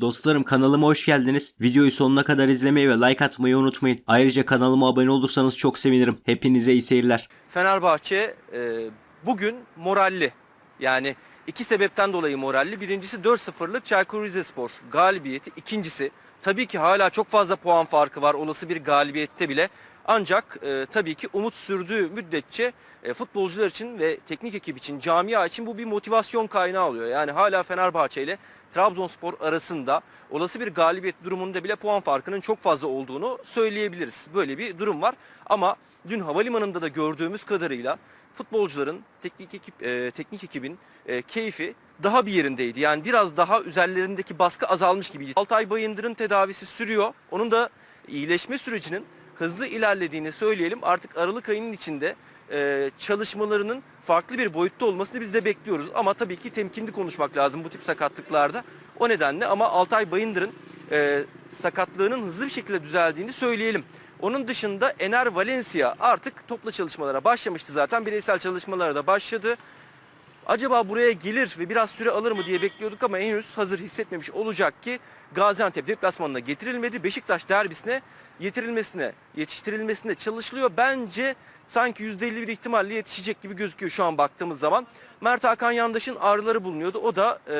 Dostlarım kanalıma hoş geldiniz. Videoyu sonuna kadar izlemeyi ve like atmayı unutmayın. Ayrıca kanalıma abone olursanız çok sevinirim. Hepinize iyi seyirler. Fenerbahçe e, bugün moralli. Yani iki sebepten dolayı moralli. Birincisi 4-0'lık Çaykur Rizespor galibiyeti. İkincisi tabii ki hala çok fazla puan farkı var olası bir galibiyette bile. Ancak e, tabii ki umut sürdüğü müddetçe e, futbolcular için ve teknik ekip için, camia için bu bir motivasyon kaynağı oluyor. Yani hala Fenerbahçe ile Trabzonspor arasında olası bir galibiyet durumunda bile puan farkının çok fazla olduğunu söyleyebiliriz. Böyle bir durum var. Ama dün havalimanında da gördüğümüz kadarıyla futbolcuların, teknik ekip, e, teknik ekibin e, keyfi daha bir yerindeydi. Yani biraz daha üzerlerindeki baskı azalmış gibiydi. Altay Bayındır'ın tedavisi sürüyor. Onun da iyileşme sürecinin hızlı ilerlediğini söyleyelim. Artık Aralık ayının içinde e, çalışmalarının farklı bir boyutta olmasını biz de bekliyoruz. Ama tabii ki temkinli konuşmak lazım bu tip sakatlıklarda. O nedenle ama Altay Bayındır'ın e, sakatlığının hızlı bir şekilde düzeldiğini söyleyelim. Onun dışında Ener Valencia artık topla çalışmalara başlamıştı zaten. Bireysel çalışmalara da başladı. Acaba buraya gelir ve biraz süre alır mı diye bekliyorduk ama henüz hazır hissetmemiş olacak ki Gaziantep deplasmanına getirilmedi. Beşiktaş derbisine getirilmesine, yetiştirilmesine çalışılıyor. Bence sanki %50 bir ihtimalle yetişecek gibi gözüküyor şu an baktığımız zaman. Mert Hakan Yandaş'ın ağrıları bulunuyordu. O da e,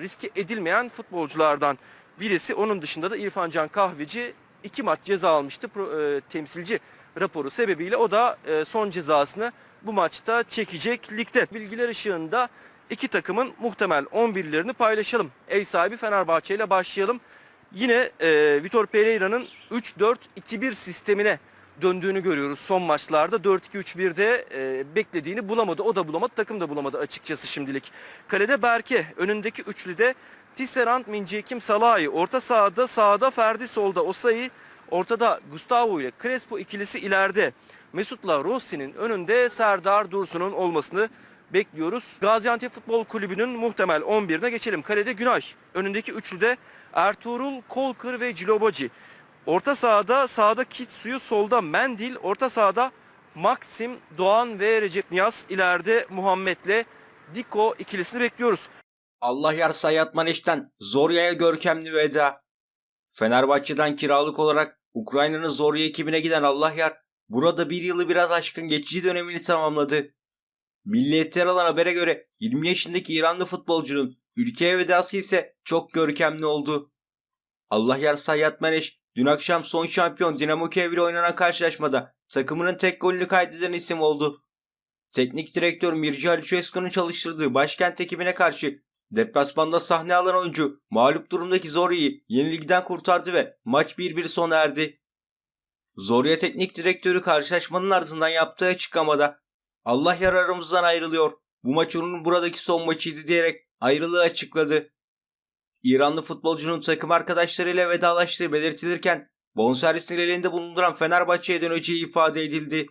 riske edilmeyen futbolculardan birisi. Onun dışında da İrfan Can Kahveci iki maç ceza almıştı Pro- e, temsilci raporu sebebiyle. O da e, son cezasını bu maçta çekecek ligde. Bilgiler ışığında iki takımın muhtemel 11'lerini paylaşalım. Ev sahibi Fenerbahçe ile başlayalım. Yine e, Vitor Pereira'nın 3-4-2-1 sistemine döndüğünü görüyoruz son maçlarda. 4-2-3-1'de e, beklediğini bulamadı. O da bulamadı, takım da bulamadı açıkçası şimdilik. Kalede Berke, önündeki üçlüde Tisserand, Mincekim, Salahi. Orta sahada, sağda Ferdi, solda Osayi. Ortada Gustavo ile Crespo ikilisi ileride. Mesut'la Rossi'nin önünde Serdar Dursun'un olmasını bekliyoruz. Gaziantep Futbol Kulübü'nün muhtemel 11'ine geçelim. Kalede Günay. Önündeki üçlüde Ertuğrul, Kolkır ve Cilobaci. Orta sahada sağda Kitsu'yu solda Mendil. Orta sahada Maxim, Doğan ve Recep Niyaz. ileride Muhammed'le Diko ikilisini bekliyoruz. Allah yar Sayat Maneş'ten Zorya'ya görkemli veda. Fenerbahçe'den kiralık olarak Ukrayna'nın Zorya ekibine giden Allah yar burada bir yılı biraz aşkın geçici dönemini tamamladı. Milliyetler alan habere göre 20 yaşındaki İranlı futbolcunun ülkeye vedası ise çok görkemli oldu. Allah yar Sayyat Maneş dün akşam son şampiyon Dinamo Kiev ile oynanan karşılaşmada takımının tek golünü kaydeden isim oldu. Teknik direktör Mircea Lucescu'nun çalıştırdığı başkent ekibine karşı deplasmanda sahne alan oyuncu mağlup durumdaki Zorya'yı yenilgiden kurtardı ve maç 1-1 sona erdi. Zorya teknik direktörü karşılaşmanın ardından yaptığı açıklamada Allah yar aramızdan ayrılıyor. Bu maç onun buradaki son maçıydı diyerek ayrılığı açıkladı. İranlı futbolcunun takım arkadaşlarıyla vedalaştığı belirtilirken bonservisini elinde bulunduran Fenerbahçe'ye döneceği ifade edildi.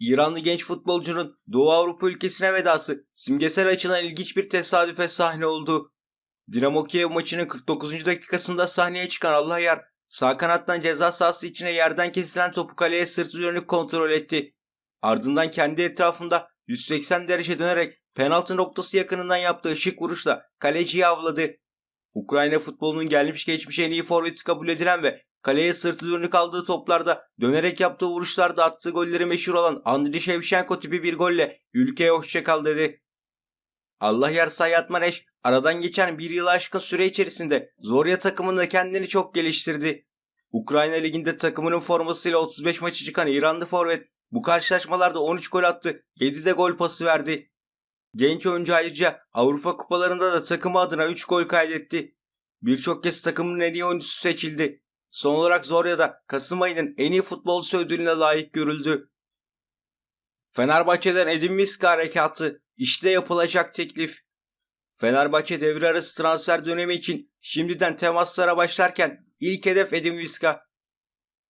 İranlı genç futbolcunun Doğu Avrupa ülkesine vedası simgesel açıdan ilginç bir tesadüfe sahne oldu. Dinamo Kiev maçının 49. dakikasında sahneye çıkan Allah yar sağ kanattan ceza sahası içine yerden kesilen topu kaleye sırtı dönük kontrol etti. Ardından kendi etrafında 180 derece dönerek penaltı noktası yakınından yaptığı şık vuruşla kaleciyi avladı. Ukrayna futbolunun gelmiş geçmiş en iyi forveti kabul edilen ve kaleye sırtı dönük aldığı toplarda dönerek yaptığı vuruşlarda attığı golleri meşhur olan Andriy Shevchenko tipi bir golle ülkeye hoşçakal dedi. Allah yar Sayat Maneş aradan geçen bir yıl aşkın süre içerisinde Zorya takımında kendini çok geliştirdi. Ukrayna liginde takımının formasıyla 35 maçı çıkan İranlı forvet bu karşılaşmalarda 13 gol attı, 7 de gol pası verdi. Genç oyuncu ayrıca Avrupa kupalarında da takımı adına 3 gol kaydetti. Birçok kez takımın en iyi oyuncusu seçildi. Son olarak Zorya'da Kasım ayının en iyi futbolcusu ödülüne layık görüldü. Fenerbahçe'den Edin Miska harekatı. İşte yapılacak teklif. Fenerbahçe devre arası transfer dönemi için şimdiden temaslara başlarken ilk hedef Edin Miska.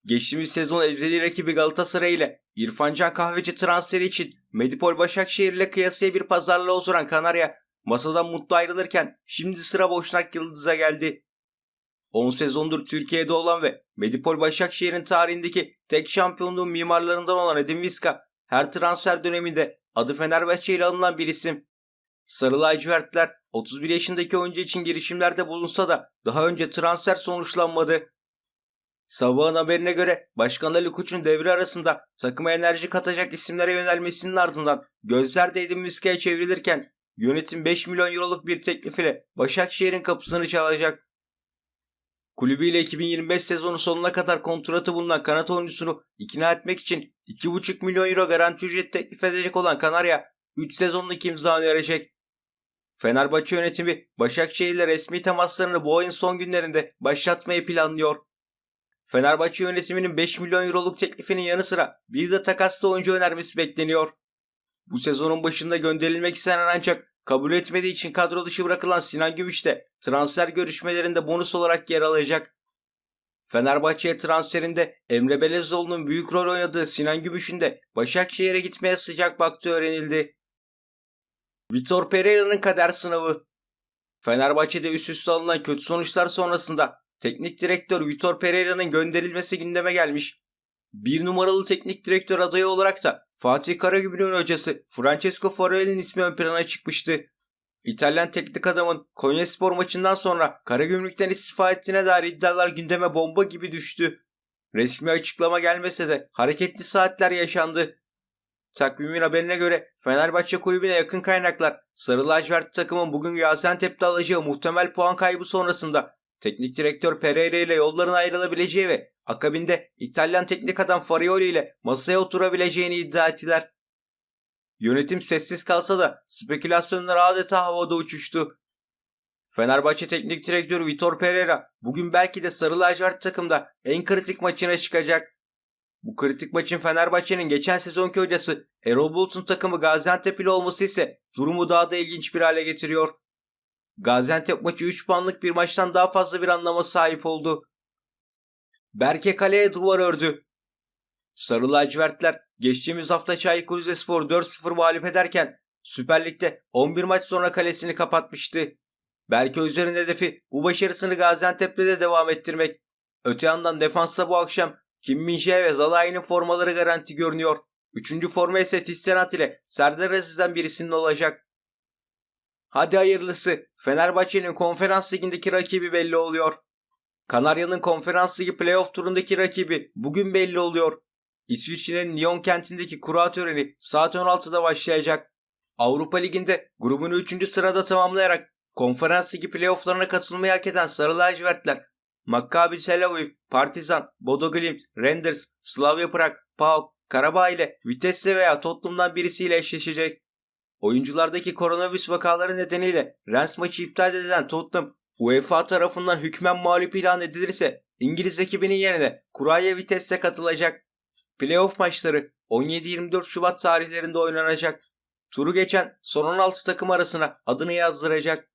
Geçtiğimiz sezon ezeli rakibi Galatasaray ile İrfan Can Kahveci transferi için Medipol Başakşehir ile kıyasıya bir pazarlığa oturan Kanarya masadan mutlu ayrılırken şimdi sıra Boşnak Yıldız'a geldi. 10 sezondur Türkiye'de olan ve Medipol Başakşehir'in tarihindeki tek şampiyonluğun mimarlarından olan Edin Viska her transfer döneminde adı Fenerbahçe ile anılan bir isim. Sarı lacivertler 31 yaşındaki oyuncu için girişimlerde bulunsa da daha önce transfer sonuçlanmadı. Sabahın haberine göre Başkan Ali Koç'un devre arasında takıma enerji katacak isimlere yönelmesinin ardından gözler de Edin Müska'ya çevrilirken yönetim 5 milyon euroluk bir teklif ile Başakşehir'in kapısını çalacak. Kulübüyle 2025 sezonu sonuna kadar kontratı bulunan kanat oyuncusunu ikna etmek için 2,5 milyon euro garanti ücret teklif edecek olan Kanarya 3 sezonluk imza önerecek. Fenerbahçe yönetimi Başakşehir ile resmi temaslarını bu ayın son günlerinde başlatmayı planlıyor. Fenerbahçe yönetiminin 5 milyon euroluk teklifinin yanı sıra bir de takaslı oyuncu önermesi bekleniyor. Bu sezonun başında gönderilmek istenen ancak kabul etmediği için kadro dışı bırakılan Sinan Gümüş de transfer görüşmelerinde bonus olarak yer alacak. Fenerbahçe'ye transferinde Emre Belezoğlu'nun büyük rol oynadığı Sinan Gümüş'ün de Başakşehir'e gitmeye sıcak baktığı öğrenildi. Vitor Pereira'nın kader sınavı Fenerbahçe'de üst üste alınan kötü sonuçlar sonrasında teknik direktör Vitor Pereira'nın gönderilmesi gündeme gelmiş. Bir numaralı teknik direktör adayı olarak da Fatih Karagümrük'ün hocası Francesco Farelli'nin ismi ön plana çıkmıştı. İtalyan teknik adamın Konyaspor maçından sonra Karagümrük'ten istifa ettiğine dair iddialar gündeme bomba gibi düştü. Resmi açıklama gelmese de hareketli saatler yaşandı. Takvimin haberine göre Fenerbahçe kulübüne yakın kaynaklar Sarı lacivert takımın bugün Gaziantep'te alacağı muhtemel puan kaybı sonrasında teknik direktör Pereira ile yolların ayrılabileceği ve akabinde İtalyan teknik adam Farioli ile masaya oturabileceğini iddia ettiler. Yönetim sessiz kalsa da spekülasyonlar adeta havada uçuştu. Fenerbahçe teknik direktörü Vitor Pereira bugün belki de Sarı lacivert takımda en kritik maçına çıkacak. Bu kritik maçın Fenerbahçe'nin geçen sezonki hocası Erol Bulut'un takımı Gaziantep ile olması ise durumu daha da ilginç bir hale getiriyor. Gaziantep maçı 3 puanlık bir maçtan daha fazla bir anlama sahip oldu. Berke kaleye duvar ördü. Sarı lacivertler geçtiğimiz hafta Çaykur Rizespor 4-0 mağlup ederken Süper Lig'de 11 maç sonra kalesini kapatmıştı. Berke üzerinde hedefi bu başarısını Gaziantep'te de devam ettirmek. Öte yandan defansta bu akşam Kim Min-jae ve Zalai'nin formaları garanti görünüyor. Üçüncü forma ise Tisserant ile Serdar Aziz'den birisinin olacak. Hadi hayırlısı. Fenerbahçe'nin konferans ligindeki rakibi belli oluyor. Kanarya'nın konferans ligi playoff turundaki rakibi bugün belli oluyor. İsviçre'nin Lyon kentindeki kura töreni saat 16'da başlayacak. Avrupa Ligi'nde grubunu 3. sırada tamamlayarak konferans ligi playofflarına katılmayı hak eden Sarı lacivertler Maccabi Tel Aviv, Partizan, Bodo Glimt, Renders, Slavia Prag, PAOK, Karabağ ile Vitesse veya Tottenham'dan birisiyle eşleşecek. Oyunculardaki koronavirüs vakaları nedeniyle Rennes maçı iptal edilen Tottenham, UEFA tarafından hükmen mağlup ilan edilirse İngiliz ekibinin yerine Kuraya Vitesse katılacak. Playoff maçları 17-24 Şubat tarihlerinde oynanacak. Turu geçen son 16 takım arasına adını yazdıracak.